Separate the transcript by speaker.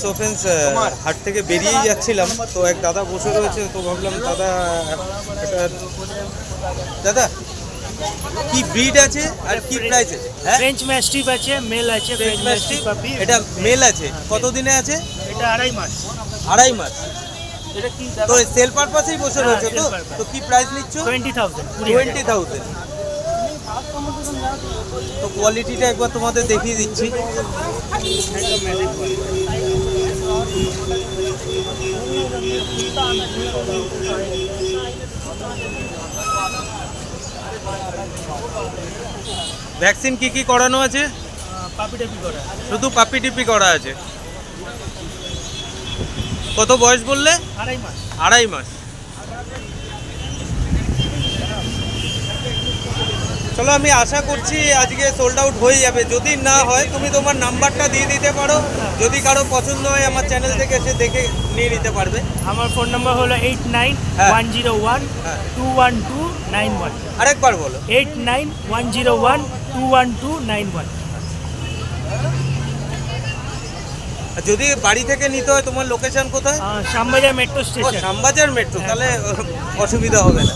Speaker 1: So friends হাট থেকে বেরিয়েই যাচ্ছিলাম। তো এক দাদা বসে রয়েছে তো ভাবলাম দাদা একটা দাদা কি ব্রিড আছে আর কি প্রাইস আছে? হ্যাঁ?
Speaker 2: ফ্রেঞ্চ ম্যাস্টিফ আছে মেল আছে ফ্রেঞ্চ ম্যাস্টিফ
Speaker 1: এটা মেল আছে। কত দিনে আছে?
Speaker 2: এটা আড়াই মাস।
Speaker 1: আড়াই মাস।
Speaker 2: এটা কি
Speaker 1: তো সেল পারপাসেই বসে
Speaker 2: হ্যাঁ,
Speaker 1: রয়েছে তো? তো কি প্রাইস নিচ্ছ?
Speaker 2: টোয়েন্টি থাউজেন্ড
Speaker 1: টোয়েন্টি থাউজেন্ড তো কোয়ালিটিটা একবার তোমাদের দেখিয়ে দিচ্ছি। ভ্যাকসিন কি কি করানো আছে?
Speaker 2: পাপি টাপি করা
Speaker 1: শুধু পাপি টিপি করা আছে। কত বয়স বললে?
Speaker 2: আড়াই মাস।
Speaker 1: আড়াই মাস। চলো আমি আশা করছি আজকে সোল্ড আউট হয়ে যাবে। যদি না হয় তুমি তোমার নাম্বারটা দিয়ে দিতে পারো। যদি কারও পছন্দ হয় আমার চ্যানেল থেকে এসে দেখে নিয়ে নিতে পারবে।
Speaker 2: আমার ফোন নাম্বার হলো এইট নাইন
Speaker 1: হ্যাঁ।
Speaker 2: ওয়ান জিরো ওয়ান
Speaker 1: হ্যাঁ।
Speaker 2: Two one two nine one
Speaker 1: আরেকবার বলো।
Speaker 2: Eight nine one zero one two one two nine one
Speaker 1: যদি বাড়ি থেকে নিতে হয় তোমার লোকেশন কোথায়?
Speaker 2: Shyambazar metro station
Speaker 1: Shyambazar metro তাহলে অসুবিধা হবে না।